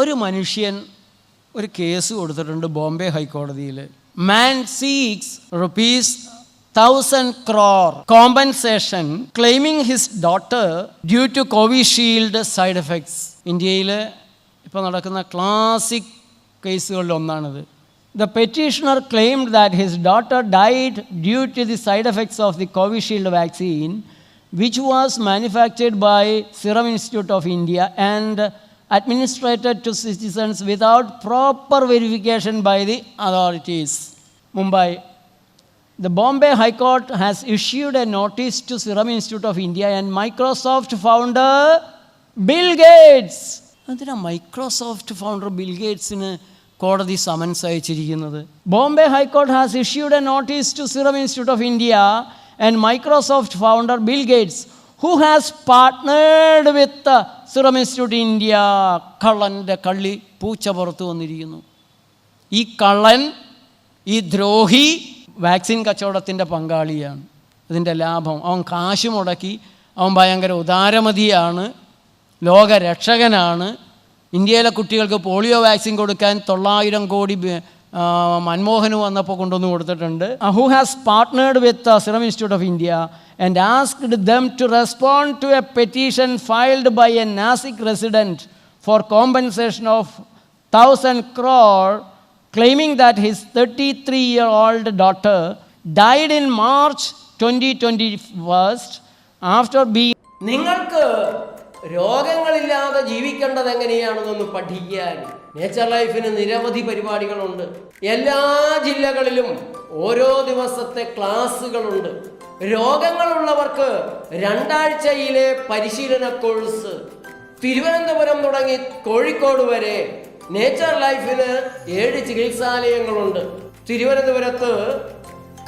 ഒരു മനുഷ്യൻ ഒരു കേസ് കൊടുത്തിട്ടുണ്ട് ബോംബെ ഹൈക്കോടതിയിൽ. Man seeks rupees thousand crore compensation claiming his daughter due to Covishield side effects ഇന്ത്യയിൽ ഇപ്പോൾ നടക്കുന്ന ക്ലാസിക് കേസുകളിൽ ഒന്നാണിത്. The petitioner claimed that his daughter died due to the side effects of the Covishield vaccine which was manufactured by Serum Institute of India and administered to citizens without proper verification by the authorities. Mumbai. The Bombay High Court has issued a notice to Serum Institute of India and Microsoft founder Bill Gates. എന്തിനാ Microsoft founder bill ഗേറ്റ്സിന് കോടതി summons അയച്ചിരിക്കുന്നത് Bombay high court has issued a notice to Serum Institute of India and Microsoft founder Bill Gates who has partnered with Serum Institute India കള്ളന്റെ കള്ളി പൂച്ച പുറത്ത് വന്നിരിക്കുന്നു. ഈ കള്ളൻ ഈ ദ്രോഹി വാക്സിൻ കച്ചവടത്തിന്റെ പങ്കാളിയാണ്. ഇതിന്റെ ലാഭം അവൻ കാശ് മുടക്കി അവൻ ഭയങ്കര ഉദാരമതിയാണ് ലോകരക്ഷകനാണ്. ഇന്ത്യയിലെ കുട്ടികൾക്ക് പോളിയോ വാക്സിൻ കൊടുക്കാൻ തൊള്ളായിരം കോടി മൻമോഹൻ വന്നപ്പോൾ കൊണ്ടുവന്ന് കൊടുത്തിട്ടുണ്ട്. Who has partnered with Serum Institute of India and asked them to respond to a petition filed by a Nashik resident for compensation of thousand crore claiming that his thirty three year old daughter died in March twenty twenty first after be നിങ്ങൾക്ക് രോഗങ്ങളില്ലാതെ ജീവിക്കേണ്ടത് എങ്ങനെയാണെന്നൊന്ന് പഠിക്കാൻ. Nature ലൈഫിന് നിരവധി പരിപാടികളുണ്ട്. എല്ലാ ജില്ലകളിലും ഓരോ ദിവസത്തെ ക്ലാസ്സുകളുണ്ട്. രോഗങ്ങളുള്ളവർക്ക് രണ്ടാഴ്ചയിലെ പരിശീലന കോഴ്സ്. തിരുവനന്തപുരം തുടങ്ങി കോഴിക്കോട് വരെ നേച്ചർ ലൈഫിന് ഏഴ് ചികിത്സാലയങ്ങളുണ്ട്. തിരുവനന്തപുരത്ത്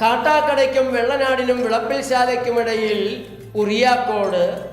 കാട്ടാക്കടയ്ക്കും വെള്ളനാടിനും വിളപ്പിൽശാലയ്ക്കുമിടയിൽ ഉറിയാക്കോട്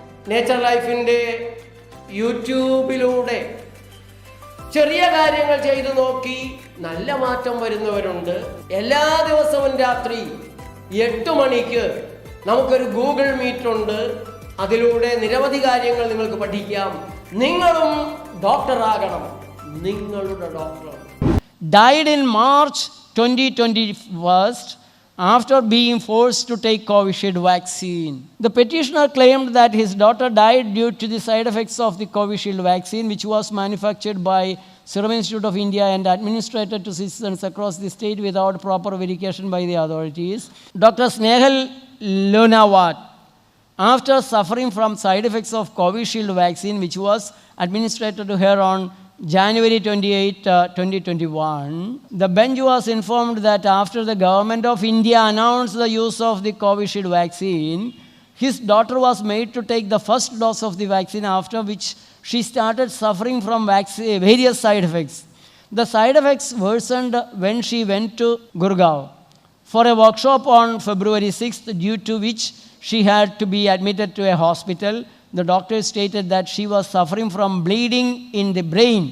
നേച്ചർ ലൈഫിന്റെ യൂട്യൂബിലൂടെ ചെറിയ കാര്യങ്ങൾ ചെയ്തു നോക്കി നല്ല മാറ്റം വരുന്നവരുണ്ട്. എല്ലാ ദിവസവും രാത്രി എട്ട് മണിക്ക് നമുക്കൊരു ഗൂഗിൾ മീറ്റ് ഉണ്ട്. അതിലൂടെ നിരവധി കാര്യങ്ങൾ നിങ്ങൾക്ക് പഠിക്കാം. നിങ്ങളും ഡോക്ടറാകണം നിങ്ങളുടെ doctor died in March in March 2021 after being forced to take Covishield vaccine. The petitioner claimed that his daughter died due to the side effects of the Covishield vaccine, which was manufactured by Serum Institute of India and administered to citizens across the state without proper verification by the authorities. Dr. Snehal Lunawat, after suffering from side effects of Covishield vaccine, which was administered to her on January 28, uh, 2021, the bench was informed that after the government of India announced the use of the Covishield vaccine, his daughter was made to take the first dose of the vaccine, after which she started suffering from various side effects. The side effects worsened when she went to Gurgaon for a workshop on February 6th, due to which she had to be admitted to a hospital. The doctor stated that she was suffering from bleeding in the brain,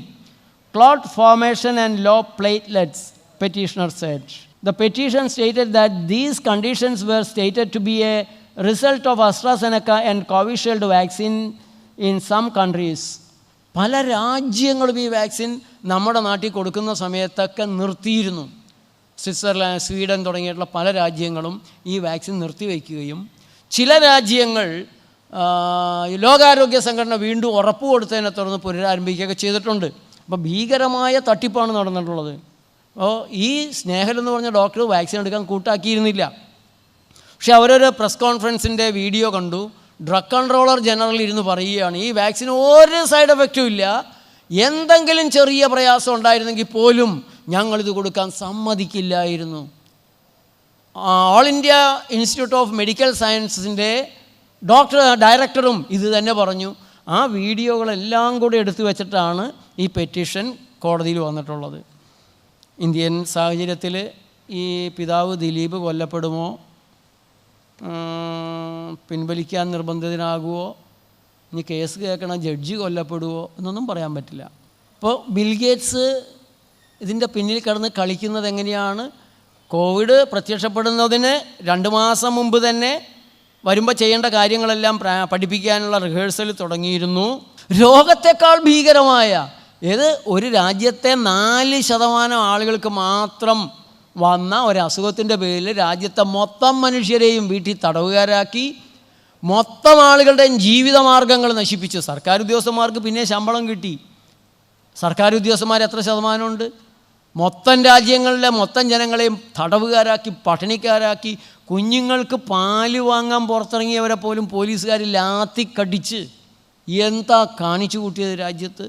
clot formation, and low platelets, petitioner said. The petition stated that these conditions were stated to be a result of AstraZeneca and Covishield vaccine in some countries. പല രാജ്യങ്ങളും ഈ vaccine നമ്മുടെ നാട്ടിൽ കൊടുക്കുന്ന സമയത്തൊക്കെ നിർത്തിയിരുന്നു Switzerland Sweden തുടങ്ങിയിട്ടുള്ള പല രാജ്യങ്ങളും ഈ വാക്സിൻ നിർത്തിവെക്കുകയും ചില രാജ്യങ്ങൾ ലോകാരോഗ്യ സംഘടന വീണ്ടും ഉറപ്പ് കൊടുത്തതിനെ തുടർന്ന് പുനരാരംഭിക്കുകയൊക്കെ ചെയ്തിട്ടുണ്ട്. അപ്പോൾ ഭീകരമായ തട്ടിപ്പാണ് നടന്നിട്ടുള്ളത്. അപ്പോൾ ഈ സ്നേഹൽ എന്ന് പറഞ്ഞ ഡോക്ടർ വാക്സിൻ എടുക്കാൻ കൂട്ടാക്കിയിരുന്നില്ല. പക്ഷേ അവരൊരു പ്രസ് കോൺഫറൻസിന്റെ വീഡിയോ കണ്ടു. ഡ്രഗ് കൺട്രോളർ ജനറൽ ഇരുന്ന് പറയുകയാണ് ഈ വാക്സിൻ ഒരു സൈഡ് എഫക്റ്റും ഇല്ല. എന്തെങ്കിലും ചെറിയ പ്രയാസം ഉണ്ടായിരുന്നെങ്കിൽ പോലും ഞങ്ങളിത് കൊടുക്കാൻ സമ്മതിക്കില്ലായിരുന്നു. All India Institute of Medical സയൻസസിന്റെ doctor ഡയറക്ടറും ഇത് തന്നെ പറഞ്ഞു. ആ വീഡിയോകളെല്ലാം കൂടി എടുത്തു വെച്ചിട്ടാണ് ഈ പെറ്റീഷൻ കോടതിയിൽ വന്നിട്ടുള്ളത്. ഇന്ത്യൻ സാഹചര്യത്തിൽ ഈ പിതാവ് ദിലീപ് കൊല്ലപ്പെടുമോ? പിൻവലിക്കാൻ നിർബന്ധിതനാകുമോ ഇനി കേസ് കേൾക്കണ ജഡ്ജി കൊല്ലപ്പെടുമോ എന്നൊന്നും പറയാൻ പറ്റില്ല. ഇപ്പോൾ ബിൽഗേറ്റ്സ് ഇതിന്റെ പിന്നിൽ കിടന്ന് കളിക്കുന്നത് എങ്ങനെയാണ്? കോവിഡ് പ്രത്യക്ഷപ്പെടുന്നതിന് രണ്ട് മാസം മുമ്പ് തന്നെ വരുമ്പോൾ ചെയ്യേണ്ട കാര്യങ്ങളെല്ലാം പഠിപ്പിക്കാനുള്ള റിഹേഴ്സൽ തുടങ്ങിയിരുന്നു. രോഗത്തെക്കാൾ ഭീകരമായ ഏത് ഒരു രാജ്യത്തെ നാല് ശതമാനം ആളുകൾക്ക് മാത്രം വന്ന ഒരു പേരിൽ രാജ്യത്തെ മൊത്തം മനുഷ്യരെയും വീട്ടിൽ തടവുകാരാക്കി മൊത്തം ആളുകളുടെയും ജീവിതമാർഗങ്ങൾ നശിപ്പിച്ചു. സർക്കാർ ഉദ്യോഗസ്ഥന്മാർക്ക് പിന്നെ ശമ്പളം കിട്ടി. സർക്കാർ ഉദ്യോഗസ്ഥന്മാർ എത്ര ശതമാനമുണ്ട്? മൊത്തം രാജ്യങ്ങളിലെ മൊത്തം ജനങ്ങളെയും തടവുകാരാക്കി പട്ടിണിക്കാരാക്കി കുഞ്ഞുങ്ങൾക്ക് പാൽ വാങ്ങാൻ പുറത്തിറങ്ങിയവരെ പോലും പോലീസുകാർ ലാത്തിക്കടിച്ച് എന്താ കാണിച്ചു കൂട്ടിയത് രാജ്യത്ത്?